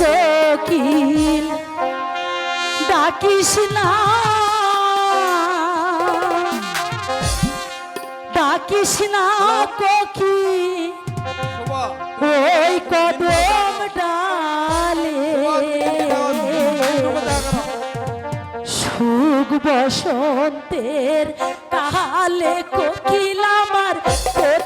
কোকিল ডাকিস না। ডাকিস না কোকিল ওই কদম ডালে। সুখ বসন্তের কালে কোকিল আমার প্রতি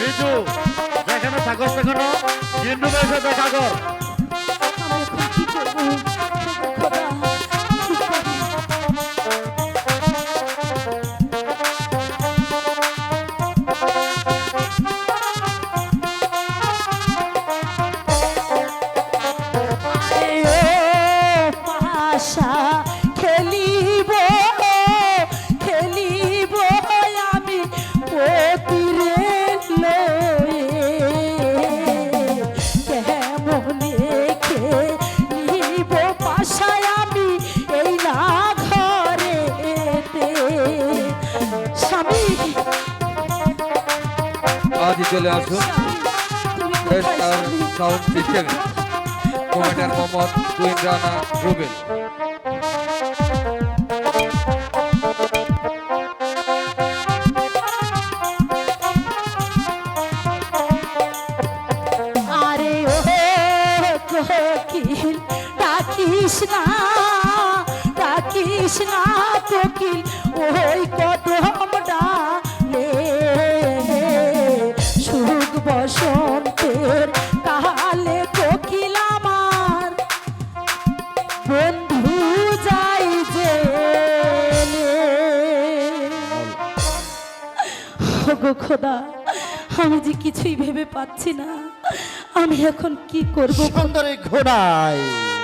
মিজু যেখানে থাকস সেখানে মেয়ের সাথে দেখা আজই চলে আসুন। সাউন্ড সিস্টেমে কমান্ডার মোহাম্মদ রানা রুবেল। কোকিল না না কোকিল। বসন্তের কালে কোকিল আমার। বন্ধু যাই যে গো খোদা, আমি যে কিছুই ভেবে পাচ্ছি না। আমি এখন কি করব? সুন্দরী ঘোড়ায়।